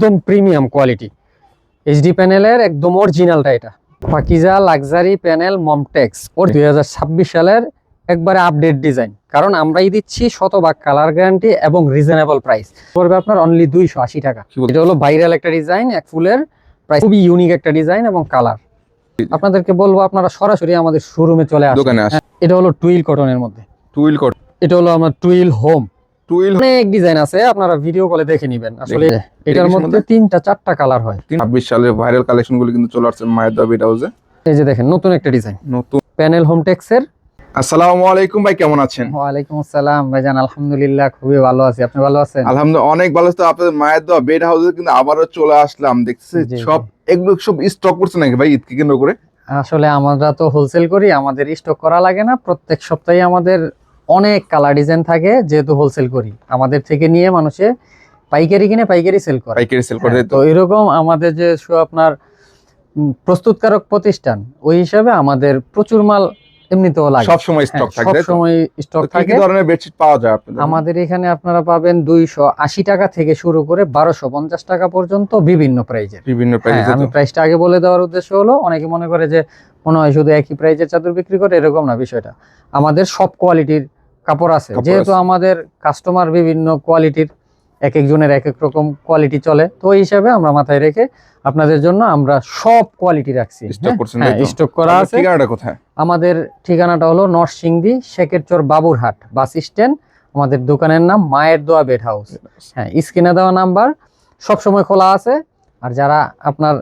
একদম premium quality. HD প্যানেলের একদম অরিজিনালটা এটা। Pakiza luxury panel Momtex. ওর দুই ছাব্বিশ সালের একবারে আপডেট ডিজাইন। কারণ আমরাই দিচ্ছি শতভাগ কালার গ্যারান্টি এবং রিজনেবল প্রাইস। পড়বে আপনার অনলি দুইশো আশি টাকা? এটা হলো ভাইরাল একটা ডিজাইন এক ফুলের প্রাইস খুবই ইউনিক একটা ডিজাইন এবং কালার। আপনাদেরকে বলব আপনারা সরাসরি আমাদের শোরুমে চলে আসুন। হ্যাঁ, এটা হলো টুইল কটনের মধ্যে। টুইল কটন এটা হলো আমার টুইল হোম টুইল অনেক ডিজাইন আছে আপনারা ভিডিও কলে দেখে নিবেন। আসলে এটার মধ্যে তিনটা চারটা কালার হয়। ছাব্বিশ সালের ভাইরাল কালেকশনগুলো কিন্তু চলে আসছে হাউসে এই যে দেখেন নতুন একটা ডিজাইন নতুন। প্যানেল হোম টেক্সের আসসালামু আলাইকুম ভাই কেমন আছেন? ওয়ালাইকুম আসসালাম ভাইজান আলহামদুলিল্লাহ খুবই ভালো আছি। আপনি ভালো আছেন? আলহামদুলিল্লাহ অনেক ভালো তো আপনাদের মায়ের দোয়া বেড হাউসে কিন্তু আবারও চলে আসলাম দেখছি। সব এগুলো সব স্টক করছে নাকি ভাই ঈদকে কেন্দ্র করে? আসলে আমরা তো হোলসেল করি আমাদের স্টক করা লাগে না। প্রত্যেক সপ্তাহে আমাদের অনেক কালার ডিজাইন থাকে যেহেতু হোলসেল করি। আমাদের থেকে নিয়ে মানুষে পাইকারি কিনে পাইকারি সেল করে। পাইকারি সেল করে হ্যাঁ, তো? এরকম আমাদের যে আপনার প্রস্তুতকারক প্রতিষ্ঠান ওই হিসাবে আমাদের প্রচুর মাল এমনিতেও লাগে। সব সময় স্টক হ্যাঁ, থাকে সব সময় স্টক থাকে কি ধরনের বেডশিট পাওয়া যায় আপনাদের? আমাদের এখানে আপনারা পাবেন দুইশো আশি টাকা থেকে শুরু করে বারোশো পঞ্চাশ টাকা পর্যন্ত বিভিন্ন প্রাইজের বিভিন্ন হ্যাঁ, প্রাইসে আমি প্রাইসটা আগে বলে দেওয়ার উদ্দেশ্য হলো অনেকে মনে করে যে মনে হয় শুধু একই প্রাইজের চাদর বিক্রি করে এরকম না বিষয়টা। আমাদের সব কোয়ালিটির কাপড় আছে। যেহেতু আমাদের কাস্টমার বিভিন্ন কোয়ালিটির এক একজনের এক এক রকম কোয়ালিটি চলে তো এই হিসাবে আমরা মাথায় রেখে আপনাদের জন্য আমরা সব কোয়ালিটি রাখছি। স্টক হ্যাঁ? স্টক করা আছে। আমাদের ঠিকানাটা হলো নরসিংদী শেখেরচর বাবুরহাট বাস স্ট্যান্ড। আমাদের দোকানের নাম মায়ের দোয়া বেড হাউস হ্যাঁ স্ক্রিনে দেওয়া নাম্বার সবসময় খোলা আছে। আর যারা আপনার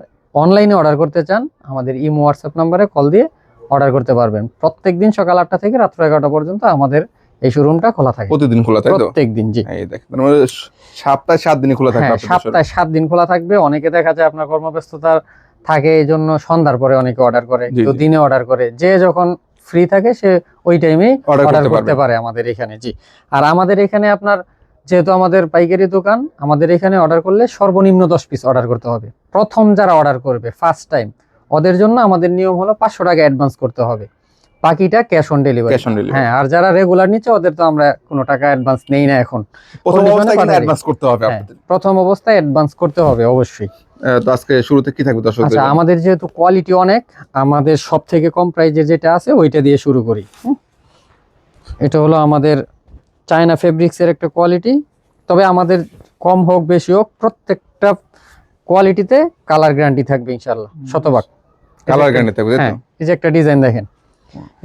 অনলাইনে অর্ডার করতে চান আমাদের ইমো হোয়াটসঅ্যাপ নাম্বারে কল দিয়ে অর্ডার করতে পারবেন। প্রত্যেক দিন সকাল আটটা থেকে রাত্র এগারোটা পর্যন্ত আমাদের এই শোরুমটা খোলা থাকে। প্রতিদিন খোলা তাই তো? প্রত্যেক দিন জি। এই দেখেন মানে সপ্তাহে সাত দিনই খোলা থাকবে হ্যাঁ সপ্তাহে সাত দিন খোলা থাকবে। অনেকে দেখা যায় আপনার কর্মব্যস্ততা থাকে এই জন্য সন্ধ্যার পরে অনেকে অর্ডার করে তো দিনে অর্ডার করে। যে যখন ফ্রি থাকে সে ওই Order অর্ডার করতে করতে পারে আমাদের এখানে জি। আর আমাদের এখানে আপনার যেহেতু আমাদের পাইকারি দোকান আমাদের এখানে অর্ডার করলে সর্বনিম্ন দশ পিস অর্ডার করতে হবে। প্রথম যারা অর্ডার করবে ফার্স্ট টাইম ওদের জন্য আমাদের নিয়ম হলো পাঁচশো টাকা অ্যাডভান্স করতে হবে। বাকিটা ক্যাশ অন ডেলিভারি। হ্যাঁ আর যারা রেগুলার নিচ্ছে ওদের তো আমরা কোনো টাকা অ্যাডভান্স নেই না এখন। প্রথম অবস্থায় অ্যাডভান্স করতে হবে হ্যাঁ, আপনাদের। প্রথম অবস্থায় অ্যাডভান্স করতে হবে অবশ্যই। তো আজকে শুরুতে কি থাকবে দর্শকদের আচ্ছা আমাদের যেহেতু কোয়ালিটি অনেক আমাদের সব থেকে কম প্রাইজের যেটা আছে ওইটা দিয়ে শুরু করি। এটা হলো আমাদের চায়না ফেব্রিক্সের একটা কোয়ালিটি তবে আমাদের কম হোক বেশি হোক প্রত্যেকটা কোয়ালিটিতে কালার গ্যারান্টি থাকবে ইনশাল্লাহ শতভাগ। কালার গ্যারান্টি থাকবে হ্যাঁ এই যে একটা ডিজাইন দেখেন।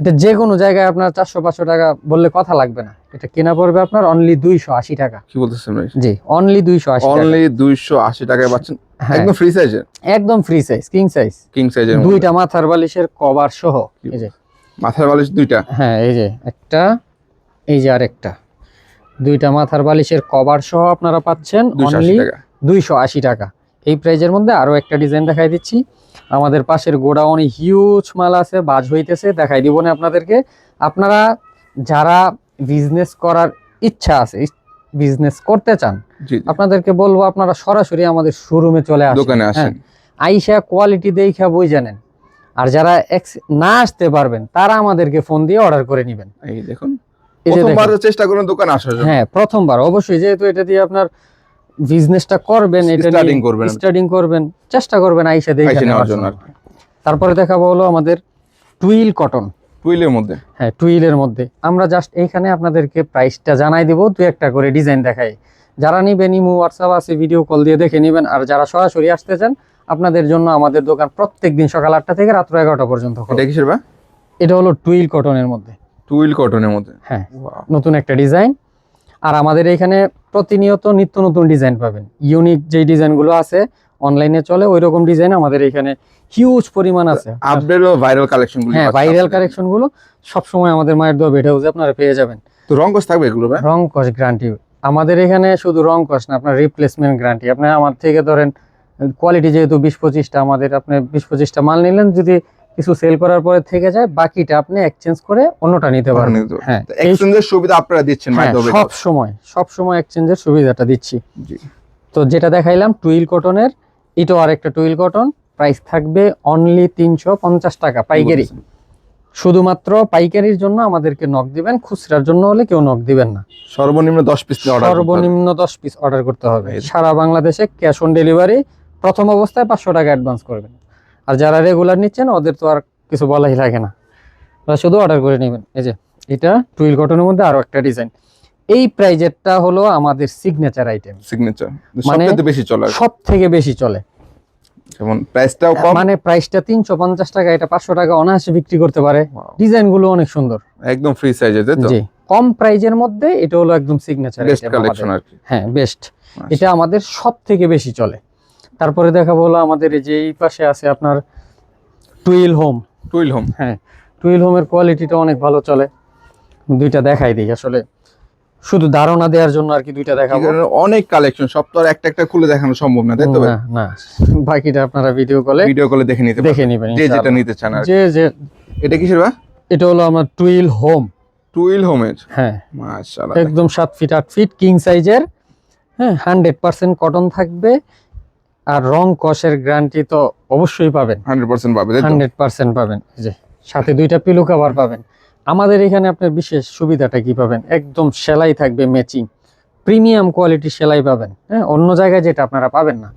এটা যে কোনো জায়গায় আপনার চারশো পাঁচশো টাকা বললে কথা লাগবে না। এটা কেনা পড়বে আপনার অনলি দুইশো আশি টাকা। কি বলতেছেন ভাই? জি অনলি দুইশো আশি অনলি দুইশো আশি টাকায় পাচ্ছেন? হ্যাঁ, একদম ফ্রি সাইজের একদম free size king size king সাইজের দুইটা মাথার বালিশের কভার সহ এই যে। মাথার বালিশ দুইটা? হ্যাঁ এই যে একটা এই যে আরেকটা। দুইটা মাথার বালিশের কভার সহ আপনারা পাচ্ছেন অনলি দুইশো আশি টাকা। এই প্রাইজের মধ্যে আরও একটা ডিজাইন দেখাই দিচ্ছি। আমাদের পাশের গোডাউনে হিউজ মাল আছে বাজ হইতেছে দেখাই দিব না আপনাদেরকে। আপনারা যারা বিজনেস করার ইচ্ছা আছে বিজনেস করতে চান। আপনাদেরকে বলব আপনারা সরাসরি আমাদের শোরুমে চলে আসুন। আসেন। আইসা কোয়ালিটি দেখা বই জানেন। আর যারা না আসতে পারবেন তারা আমাদেরকে ফোন দিয়ে অর্ডার করে নেবেন। এই দেখুন প্রথমবার চেষ্টা করুন দোকানে আসার হ্যাঁ প্রথমবার। অবশ্যই যেহেতু এটা দিয়ে আপনার বিজনেসটা করবেন এটা Starting করবেন। স্টার্টিং করবেন চেষ্টা করবেন আইসা দেখে নেওয়ার জন্য তারপরে দেখাবো হলো আমাদের টুইল কটন। টুইলের মধ্যে। হ্যাঁ টুইলের মধ্যে। আমরা জাস্ট এইখানে আপনাদেরকে প্রাইসটা জানাই দেবো দু একটা করে ডিজাইন দেখাই। যারা নিবেন ইমো হোয়াটসঅ্যাপ আছে ভিডিও কল দিয়ে দেখে নেবেন আর যারা সরাসরি আসতে চান আপনাদের জন্য আমাদের দোকান প্রত্যেক দিন সকাল আটটা থেকে রাত্র এগারোটা পর্যন্ত এটা হলো টুইল কটনের মধ্যে। টুইল কটনের মধ্যে। হ্যাঁ নতুন একটা ডিজাইন আর আমাদের এখানে প্রতিনিয়ত নিত্য নতুন ডিজাইন পাবেন। ইউনিক যে ডিজাইনগুলো আছে অনলাইনে চলে ওই রকম ডিজাইন আমাদের এখানে হিউজ পরিমাণ আছে। আপডেট ও ভাইরাল কালেকশনগুলো হ্যাঁ ভাইরাল কালেকশনগুলো সবসময় আমাদের মায়ের দোয়া বেড হাউসে আপনারা পেয়ে যাবেন। তো রং কস থাকবে এগুলো ভাই? রং কস গ্যারান্টি আমাদের এখানে শুধু রং কস না আপনার রিপ্লেসমেন্ট গ্যারান্টি আপনি আমার থেকে ধরেন কোয়ালিটি যেহেতু বিশ পঁচিশটা আমাদের আপনি বিশ পঁচিশটা মাল নিলেন যদি কিছু সেল করার পরে থেকে যায় বাকিটা আপনি এক্সচেঞ্জ করে অন্যটা নিতে পারবেন। হ্যাঁ এক্সচেঞ্জের সুবিধা আপনারা দিচ্ছেন হ্যাঁ, সব সময় সব সময় এক্সচেঞ্জের সুবিধাটা দিচ্ছি। জি। তো যেটা দেখাইলাম টুইল কটনের এটাও আরেকটা টুইল কটন প্রাইস থাকবে অনলি তিনশো পঞ্চাশ টাকা পাইকারি। শুধুমাত্র পাইকারির জন্য আমাদেরকে নক দিবেন খুচরার জন্য হলে কেউ নক দিবেন না। সর্বনিম্ন দশ পিস অর্ডার সর্বনিম্ন দশ পিস অর্ডার করতে হবে। সারা বাংলাদেশে ক্যাশ অন ডেলিভারি প্রথম অবস্থায় পাঁচশো টাকা অ্যাডভান্স করবেন। আর যারা রেগুলার নিচ্ছেন ওদের তো আর কিছু বলাই লাগে না। ওরা শুধু অর্ডার করে নেবেন। এই যে এটা টুইল কটনের মধ্যে আরও একটা ডিজাইন এই প্রাইজেরটা হলো আমাদের সিগনেচার আইটেম সিগনেচার মানে- বেশি চলে। সব থেকে বেশি চলে। যেমন প্রাইসটাও কম। মানে প্রাইসটা তিনশো পঞ্চাশ টাকা এটা পাঁচশো টাকা অনায়াসে বিক্রি করতে পারে। ডিজাইনগুলো অনেক সুন্দর। একদম ফ্রি সাইজে তাই তো। জি। কম প্রাইজের মধ্যে এটা হলো একদম সিগনেচার বেস্ট কালেকশন আর কি। হ্যাঁ বেস্ট এটা আমাদের সব থেকে বেশি চলে। তারপরে দেখাবো হলো আমাদের এই যে এই পাশে আছে আপনার টুইল হোম। Twill home. হ্যাঁ টুইল হোমের কোয়ালিটিটা অনেক ভালো চলে। দুইটা দেখাই দিই আসলে। শুধু ধারণা দেওয়ার জন্য আর কি দুইটা দেখাবো। অনেক কালেকশন সব তো আর একটা একটা খুলে দেখানো সম্ভব না তাই তো না না। বাকিটা আপনারা ভিডিও কলে ভিডিও কলে দেখে নিতে দেখে নেবেন যে যেটা নিতে চান আর যে যে। এটা কিসের বা এটা হলো আমার টুইল হোম। টুইল হোমের? হ্যাঁ। মাশাআল্লাহ। একদম সাত ফিট আট ফিট কিং সাইজের হ্যাঁ হান্ড্রেড পার্সেন্ট কটন থাকবে। আর রং কষের গ্যারান্টি তো অবশ্যই পাবেন। 100% পাবে তাই তো? হান্ড্রেড পার্সেন্ট পাবেন যে সাথে দুইটা পিলো কভার পাবেন। আমাদের এখানে আপনার বিশেষ সুবিধাটা কি পাবেন? একদম সেলাই থাকবে ম্যাচিং প্রিমিয়াম কোয়ালিটি সেলাই পাবেন হ্যাঁ? অন্য জায়গায় যেটা আপনারা পাবেন না।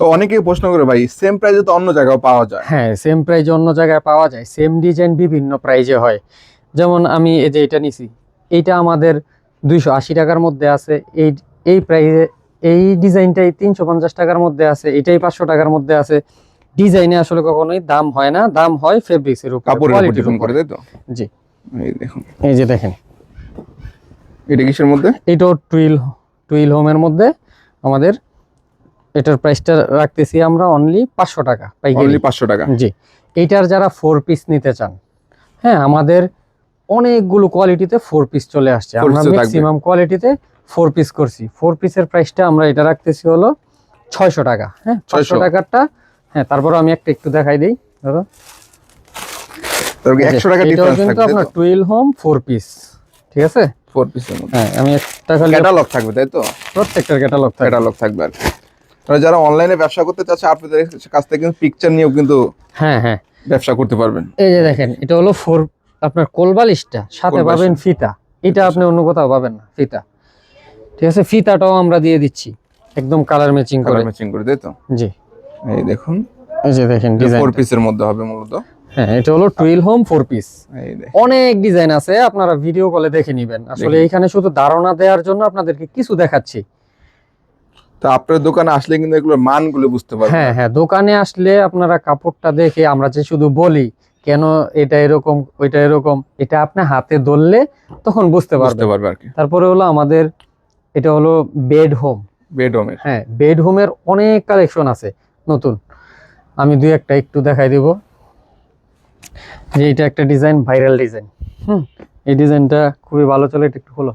তো অনেকেই প্রশ্ন করে ভাই সেম প্রাইসে তো অন্য জায়গায় পাওয়া যায়। হ্যাঁ সেম প্রাইজে অন্য জায়গায় পাওয়া যায়। সেম ডিজাইন বিভিন্ন প্রাইজে হয়। যেমন আমি এই যে এটা নিছি এইটা আমাদের দুইশো আশি টাকার মধ্যে আছে। এই এই প্রাইজে এই ডিজাইনটাই তিনশো পঞ্চাশ টাকার মধ্যে আছে এটাই পাঁচশো টাকার মধ্যে আছে। ডিজাইনে আসলে কখনোই দাম হয় না দাম হয় ফেব্রিক্সের উপর কাপড়ের উপর ডিপেন্ড করে তাই তো? জি। এই দেখুন। এই যে দেখেন। এটা কিসের মধ্যে? এটাও টুইল টুইল হোমের মধ্যে আমাদের এটার প্রাইসটা রাখতেছি আমরা অনলি পাঁচশো টাকা অনলি 500 টাকা। জি। এইটার যারা ফোর পিস নিতে চান হ্যাঁ আমাদের অনেকগুলো কোয়ালিটিতে ফোর পিস চলে আসছে। আমরা। ম্যাক্সিমাম কোয়ালিটিতে ফোর পিস করছি। ফোর পিসের প্রাইসটা আমরা এটা রাখতেছি হলো ছয়শো টাকা। হ্যাঁ ছয়শো। 600 টাকারটা হ্যাঁ তারপর আমি একটা একটু দেখাই দিই দাদা তারপর এই যে, 100 টাকা এটাও ডিফারেন্স কিন্তু আপনার টুইল হোম ফোর পিস ঠিক আছে? ফোর হ্যাঁ আমি একটা খালি ক্যাটালগ থাকবে তাই তো? প্রত্যেকটার ক্যাটালগ থাকে ক্যাটালগ থাকবে আর কি। তাহলে যারা অনলাইনে ব্যবসা করতে চাচ্ছে আপনাদের কাছ থেকে কিন্তু পিকচার নিয়েও কিন্তু হ্যাঁ হ্যাঁ। ব্যবসা করতে পারবেন। এই যে দেখেন এটা হলো ফোর আপনার কোলবালিশটা সাথে পাবেন ফিতা। এটা আপনি অন্য কোথাও পাবেন না ফিতা। ঠিক আছে? ফিতাটাও আমরা দিয়ে দিচ্ছি। একদম কালার ম্যাচিং করে। কালার ম্যাচিং করে তাই তো? জি। এই দেখুন। এই যে দেখেন ডিজাইন ফোর পিসের মধ্যে হবে মূলত। হ্যাঁ এটা হলো টুইল হোম ফোর পিস অনেক ডিজাইন আছে আপনারা ভিডিও কলে দেখে নিবেন। আসলে এখানে শুধু ধারণা দেওয়ার জন্য আপনাদেরকে কিছু দেখাচ্ছি। তো আপনার দোকানে আসলে কিন্তু এগুলোর মানগুলো বুঝতে পারবেন হ্যাঁ হ্যাঁ দোকানে আসলে আপনারা কাপড়টা দেখে আমরা যে শুধু বলি কেন এটা এরকম ওইটা এরকম এটা আপনি হাতে ধরলে তখন বুঝতে পারবেন। পারবে আর কি। তারপরে হলো আমাদের এটা হলো বেড হোম। বেডরুমের হ্যাঁ বেড হোমের অনেক কালেকশন আছে নতুন। আমি দুই একটা একটু দেখাই দিব। যে এটা একটা ডিজাইন ভাইরাল ডিজাইন। হুম এই ডিজাইনটা খুবই ভালো চলে এটা একটু হলো।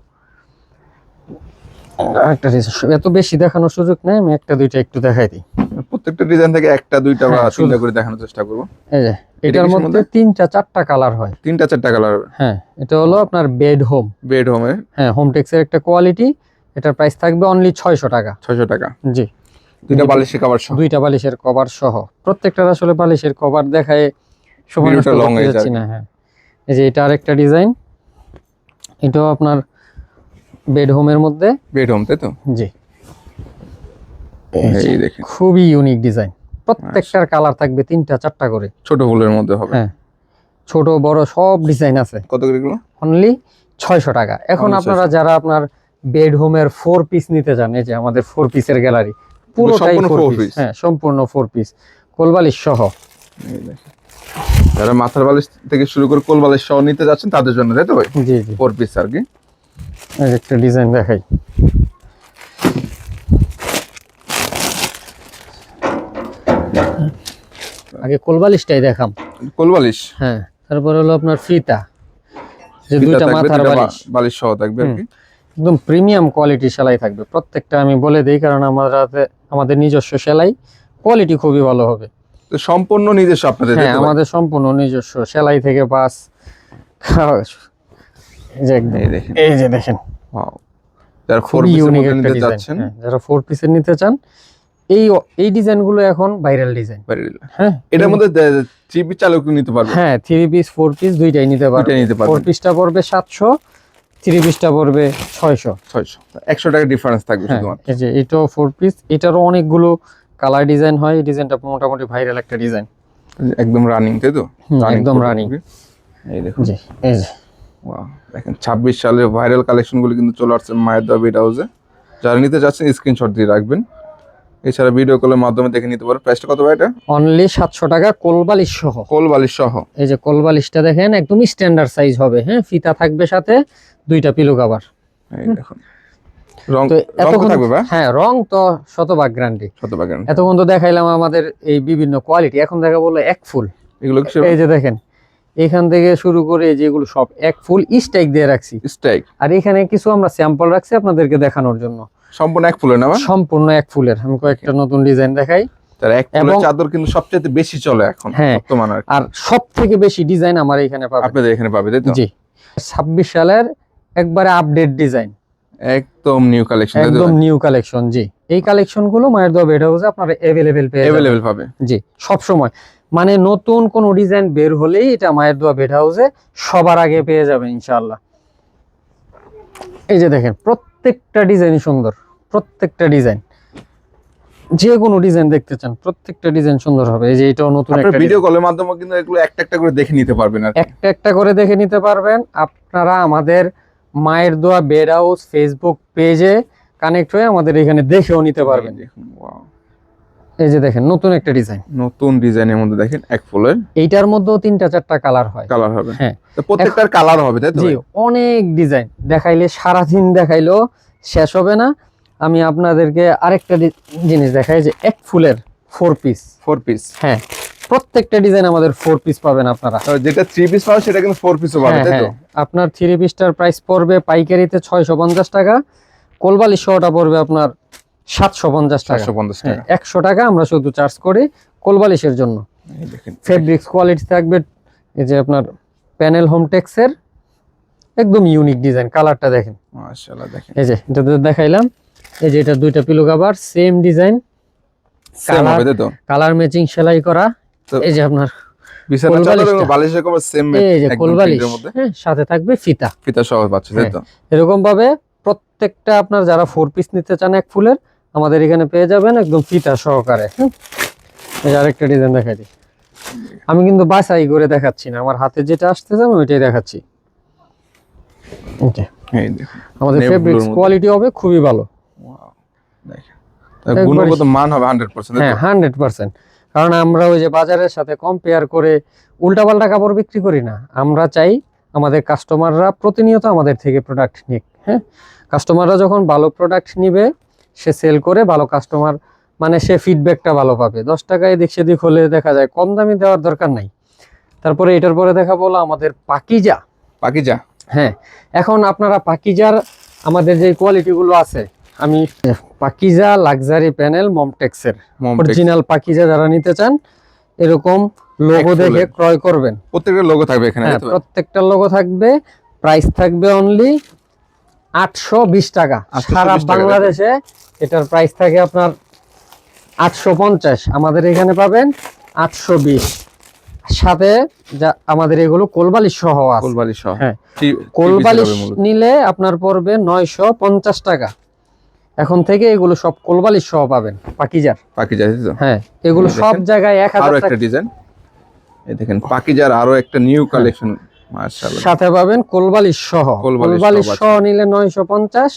একটা ডিজাইন এত বেশি দেখানোর সুযোগ নেই আমি একটা দুইটা একটু দেখাই দিই। প্রত্যেকটা ডিজাইন থেকে একটা দুইটা বা হ্যাঁ, তিনটা শুধু- করে দেখানোর চেষ্টা করব। এই যে এটার মধ্যে? তিনটা চারটা কালার হয়। তিনটা চারটা কালার হ্যাঁ এটা হলো আপনার বেড হোম। বেডরুমের হ্যাঁ হোম টেক্সের একটা কোয়ালিটি এটার প্রাইস থাকবে অনলি ছয়শো টাকা। ছয়শো টাকা। জি। দুইটা বালিশের কভার সহ? দুইটা বালিশের কভার সহ। প্রত্যেকটার আসলে বালিশের কভার দেখায় সময় নষ্ট করতে হয়ে যাচ্ছি না হ্যাঁ। এই যে এটা আরেকটা ডিজাইন এটাও আপনার বেড হোমের মধ্যে। বেডরুম তাই তো? জি। এই দেখেন। খুবই ইউনিক ডিজাইন প্রত্যেকটার কালার থাকবে তিনটা চারটা করে। ছোট ফুলের মধ্যে হবে। হ্যাঁ। ছোট বড় সব ডিজাইন আছে। কত করে এগুলো? অনলি ছয়শো টাকা। এখন আপনারা যারা আপনার বেড হোমের ফোর পিস নিতে চান এই যে আমাদের ফোর পিসের গ্যালারি পুরোটাই ফোর পিস হ্যাঁ সম্পূর্ণ ফোর পিস কোলবালিশ সহ। যারা মাথার বালিশ থেকে শুরু করে কোল বালিশ সহ নিতে যাচ্ছেন তাদের জন্য তাই তো ভাই? জি জি। ফোর পিস আর কি? একটা ডিজাইন দেখাই। আগে কোলবালিশটাই দেখাম। কোল বালিশ হ্যাঁ তারপর হলো আপনার ফিতা। যে দুইটা মাথার বালিশ। বালিশ সহ থাকবে আর কি? একদম প্রিমিয়াম কোয়ালিটি সেলাই থাকবে। প্রত্যেকটা আমি বলে দিই কারণ হাতে আমাদের নিজস্ব সেলাই কোয়ালিটি খুবই ভালো হবে। সম্পূর্ণ নিজস্ব আপনাদের হ্যাঁ আমাদের সম্পূর্ণ নিজস্ব সেলাই থেকে বাস। এই যে দেখেন. যারা ফোর পিসের একটা নিতে ডিজাইন যারা ফোর পিসের নিতে চান এই এই ডিজাইনগুলো এখন ভাইরাল ডিজাইন হ্যাঁ এটার মধ্যে থ্রি পিস চালক নিতে পারবে। হ্যাঁ থ্রি পিস ফোর পিস দুইটাই নিতে পারবে। দুইটাই নিতে ফোর পিসটা পড়বে সাতশো থ্রি পিসটা পড়বে ছয়শো। ছয়শো। একশো টাকা ডিফারেন্স থাকবে হ্যাঁ এই যে এটাও ফোর পিস এটারও অনেকগুলো কালার ডিজাইন হয় এই ডিজাইনটা মোটামুটি ভাইরাল একটা ডিজাইন একদম রানিং তাই তো? একদম রানিং এই দেখুন। জি এই যে। দেখেন ছাব্বিশ সালের ভাইরাল কালেকশনগুলো কিন্তু চলে আসছে মায়ের দাবি বেড হাউসে যারা নিতে চাচ্ছেন স্ক্রিনশট দিয়ে রাখবেন। এছাড়া ভিডিও কলের মাধ্যমে দেখে নিতে পারো। প্রাইসটা কত ভাই এটা? অনলি সাতশো টাকা কোলবালিশ সহ। কোল বালিশ সহ। এই যে কোলবালিশটা দেখেন একদম স্ট্যান্ডার্ড সাইজ হবে হ্যাঁ? ফিতা থাকবে সাথে দুইটা পিলো কাভার এই দেখুন। রং হ্যাঁ রং তো শতভাগ গ্যারান্টি শত বাগান এতক্ষণ তো দেখাইলাম আমাদের এই বিভিন্ন কোয়ালিটি এখন দেখা বলল এক ফুল। এগুলো কি এই যে দেখেন এখান থেকে শুরু করে যেগুলো সব এক ফুল স্টাইক দিয়ে রাখছি। স্ট্রাইক আর এখানে কিছু আমরা স্যাম্পল রাখছি আপনাদেরকে দেখানোর জন্য। সম্পূর্ণ এক ফুলের না সম্পূর্ণ এক ফুলের। আমি কয়েকটা নতুন ডিজাইন দেখাই। তার এক ফুলের চাদর কিন্তু সবচেয়ে বেশি চলে এখন হ্যাঁ। বর্তমানে আর সব থেকে বেশি ডিজাইন আমার এখানে পাবেন। আপনাদের এখানে পাবে তাই তো? জি। ছাব্বিশ সালের একবারে আপডেট ডিজাইন একদম নিউ কালেকশন একদম নিউ কালেকশন জি। এই কালেকশনগুলো মায়ের দোয়া বেড হাউসে আপনারা অ্যাভেলেবেল পেয়ে অ্যাভেলেবেল পাবে। জি সব সময় মানে নতুন কোন ডিজাইন বের হলেই এটা মায়ের দোয়া বেড হাউসে সবার আগে পেয়ে যাবেন ইনশাআল্লাহ। এই যে দেখেন প্রত্যেকটা ডিজাইন সুন্দর প্রত্যেকটা ডিজাইন। যে কোনো ডিজাইন দেখতে চান প্রত্যেকটা ডিজাইন সুন্দর হবে। এই যে এটাও নতুন একটা ভিডিও কলের মাধ্যমে কিন্তু এগুলো একটা একটা করে দেখে নিতে পারবেন আর একটা একটা করে দেখে নিতে পারবেন। আপনারা আমাদের Mayer Doa bed house Facebook পেজে কানেক্ট হয়ে আমাদের এখানে দেখেও নিতে পারবেন। wow। এই যে দেখেন নতুন একটা ডিজাইন। নতুন ডিজাইনের মধ্যে দেখেন এক ফুলের এইটার মধ্যেও তিনটা চারটা কালার হয়। কালার হবে। হ্যাঁ। প্রত্যেকটার কালার হবে তাই তো জি অনেক ডিজাইন। দেখাইলে সারাদিন দেখাইলেও শেষ হবে না। আমি আপনাদেরকে আরেকটা জিনিস দেখাই যে এক ফুলের ফোর পিস ফোর পিস হ্যাঁ প্রত্যেকটা ডিজাইন আমাদের ফোর পিস পাবেন আপনারা। যেটা থ্রি পিস পাবে সেটা কিন্তু ফোর পিসও পাবে হ্যাঁ, তাই তো? হ্যাঁ। আপনার থ্রি পিসটার প্রাইস পড়বে পাইকারিতে ছয়শো পঞ্চাশ টাকা। কোলবালি শোটা পড়বে আপনার সাতশো পঞ্চাশ টাকা। পঞ্চাশ হ্যাঁ একশো টাকা আমরা শুধু চার্জ করি কোলবালিশের জন্য। ফেব্রিক্স কোয়ালিটি থাকবে এই যে আপনার প্যানেল হোম টেক্সের একদম ইউনিক ডিজাইন কালারটা দেখেন। এই যে এটা দেখাইলাম। এই যে এটা দুইটা pillow cover same design colour matching সেলাই করা। তো এই যে আপনার হ্যাঁ সাথে থাকবে ফিতা। ফিতা সহ পাচ্ছে তাই তো? এরকম ভাবে প্রত্যেকটা আপনার যারা ফোর পিস নিতে চান এক ফুলের আমাদের এখানে পেয়ে যাবেন একদম ফিতা সহকারে। এই আরেকটা ডিজাইন দিই। আমি কিন্তু বাছাই করে দেখাচ্ছি না আমার হাতে যেটা আসতেছে আমি ওইটাই দেখাচ্ছি। আমাদের ফেব্রিক্স। কোয়ালিটি হবে খুবই ভালো। গুণগত মান হবে হ্যাঁ কারণ আমরা ওই যে বাজারের সাথে কম্পেয়ার করে উল্টাপাল্টা কাপড় বিক্রি করি না। আমরা চাই আমাদের কাস্টমাররা প্রতিনিয়ত আমাদের থেকে প্রোডাক্ট নিক হ্যাঁ? কাস্টমাররা যখন ভালো প্রোডাক্ট নিবে সে সেল করে ভালো কাস্টমার মানে সে ফিডব্যাকটা ভালো পাবে। দশ টাকায় দিক সেদিক হলে দেখা যায় কম দামি দেওয়ার দরকার নাই। তারপরে এটার পরে দেখা বলো আমাদের পাকিজা। পাকিজা? হ্যাঁ এখন আপনারা পাকিজার আমাদের যে কোয়ালিটিগুলো আছে আমি পাকিজা লাক্সারি প্যানেল মমটেক্সের অরিজিনাল পাকিজা যারা নিতে চান এরকম লোগো দেখে ক্রয় করবেন। প্রত্যেকটা লোগো থাকবে এখানে হ্যাঁ? প্রত্যেকটা লোগো থাকবে প্রাইস থাকবে অনলি আটশো বিশ টাকা। 820 সারা বাংলাদেশে এটার প্রাইস থাকে আপনার আটশো পঞ্চাশ। আমাদের এখানে পাবেন আটশো বিশ। সাথে যা আমাদের এগুলো কোলবালিশ সহ আছে। কোল বালিশ সহ। হ্যাঁ। কোলবালিশ নিলে আপনার পড়বে নয়শো পঞ্চাশ টাকা। এখন থেকে এগুলো সব কোলবালিশ সহ পাবেন পাকিজার। তো। হ্যাঁ এগুলো সব জায়গায় এক আরও হাজার একটা ডিজাইন এই দেখেন পাকিজার আরও একটা নিউ। কালেকশন সাথে পাবেন কোলবালিশ সহ। কোলবালিশ কোলবালিশ সহ নিলে নয়শো পঞ্চাশ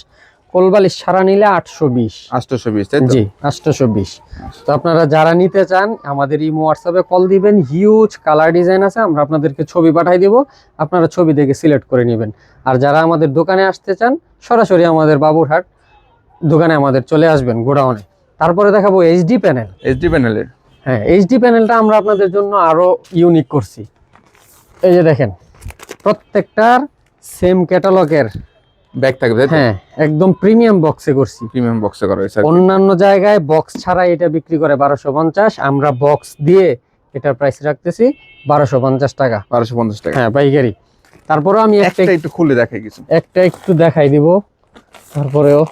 কোলবালিশ ছাড়া নিলে আটশো বিশ। 820 তাই তো? জি আটশোশো বিশ। তো আপনারা যারা নিতে চান আমাদের ইমো হোয়াটসঅ্যাপে কল দিবেন হিউজ কালার ডিজাইন আছে আমরা আপনাদেরকে ছবি পাঠাই দিব আপনারা ছবি দেখে সিলেক্ট করে নেবেন। আর যারা আমাদের দোকানে আসতে চান সরাসরি আমাদের বাবুরহাট দোকানে আমাদের চলে আসবেন গোডাউনে। তারপরে দেখাবো এইচডি প্যানেল এইচডি প্যানেলের হ্যাঁ এইচডি প্যানেলটা আমরা আপনাদের জন্য আরও ইউনিক করছি। এই যে দেখেন প্রত্যেকটার সেম ক্যাটালগের ব্যাগ থাকবে হ্যাঁ একদম প্রিমিয়াম বক্সে করছি। প্রিমিয়াম বক্সে করা হয়েছে অন্যান্য জায়গায় বক্স ছাড়া এটা বিক্রি করে বারোশো পঞ্চাশ আমরা বক্স দিয়ে এটার প্রাইস রাখতেছি বারোশো পঞ্চাশ টাকা। 1250 টাকা। হ্যাঁ পাইকারি। তারপরে আমি একটা একটা একটু খুলে দেখাই কিছু। একটা একটু দেখাই দিব। তারপরেও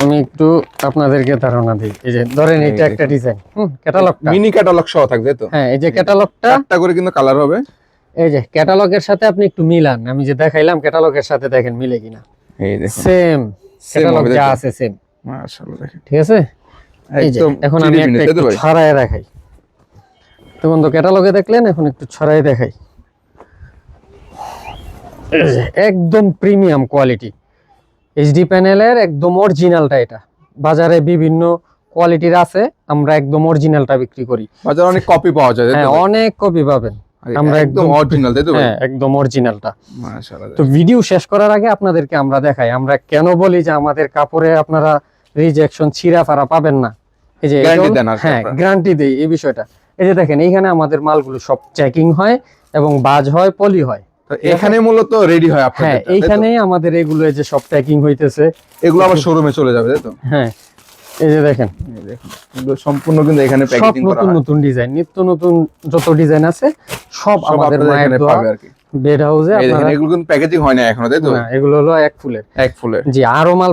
আমি একটু আপনাদেরকে ধারণা দিই। এই যে ধরেন এটা একটা ডিজাইন হুম ক্যাটালগটা মিনি ক্যাটালগ সহ থাকবে তো? হ্যাঁ এই যে ক্যাটালগটা চারটা করে কিন্তু কালার হবে। এই যে ক্যাটালগের সাথে আপনি একটু মিলান। আমি যে দেখাইলাম ক্যাটালগের সাথে দেখেন মিলে কিনা। এই দেখুন। সেম ক্যাটালগ যা আছে সেম মাশাআল্লাহ দেখেন। ঠিক আছে? একদম এখন আমি একটা ছড়ায় দেখাই। তো বন্ধু ক্যাটালগে দেখলেন এখন একটু ছড়ায় দেখাই। একদম প্রিমিয়াম কোয়ালিটি এইচডি প্যানেলের একদম অরিজিনালটা এটা। বাজারে বিভিন্ন কোয়ালিটির আছে আমরা একদম অরিজিনালটা বিক্রি করি। বাজারে অনেক কপি পাওয়া যায় হ্যাঁ অনেক কপি পাবেন। আমরা একদম অরিজিনাল তাই তো হ্যাঁ একদম অরিজিনালটা মাশাআল্লাহ তো ভিডিও শেষ করার আগে আপনাদেরকে আমরা দেখাই আমরা কেন বলি যে আমাদের কাপড়ে আপনারা রিজেকশন ছিঁড়া ফাড়া পাবেন না? এই যে দেন হ্যাঁ গ্যারান্টি দেই এই বিষয়টা। এই যে দেখেন এইখানে আমাদের মালগুলো সব চেকিং হয় এবং বাজ হয় পলি হয়। তো এখানে মূলত রেডি হয় আপনাদের হ্যাঁ এইখানেই আমাদের এগুলো যে সব প্যাকিং হইতেছে। এগুলো আবার শোরুমে চলে যাবে তাই তো? হ্যাঁ এই যে দেখেন। সম্পূর্ণ কিন্তু এখানে প্যাকেজিং করা নতুন নতুন ডিজাইন নিত্য নতুন যত ডিজাইন আছে সব আমাদের মায়ের দোয়া। বেড হাউসে আপনারা এগুলো কিন্তু প্যাকেজিং হয় না এখনও তাই তো? না, এগুলো হলো এক ফুলের। এক ফুলের। জি আরও মাল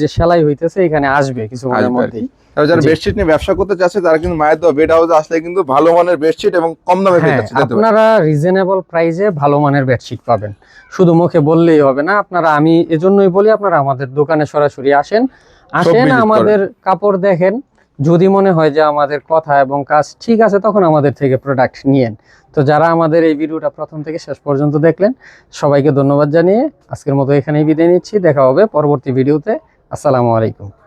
যে সেলাই হইতেছে এখানে আসবে কিছু মধ্যেই। যারা বেডশিট নিয়ে ব্যবসা করতে চাচ্ছে তারা কিন্তু মায়ের দোয়া বেড হাউসে আসলে কিন্তু ভালো মানের বেডশিট এবং কম দামে পেয়ে হ্যাঁ যাচ্ছে? আপনারা রিজনেবল প্রাইসে ভালো মানের বেডশিট পাবেন। শুধু মুখে বললেই হবে না আপনারা আমি এজন্যই বলি আপনারা আমাদের দোকানে সরাসরি আসেন আসেন আমাদের কাপড় দেখেন। যদি মনে হয় যে আমাদের কথা এবং কাজ ঠিক আছে তখন আমাদের থেকে প্রোডাক্ট নিয়েন। তো যারা আমাদের এই ভিডিওটা প্রথম থেকে শেষ পর্যন্ত দেখলেন সবাইকে ধন্যবাদ জানিয়ে আজকের মতো এখানেই বিদায় নিচ্ছি। দেখা হবে পরবর্তী ভিডিওতে। আসসালামু আলাইকুম।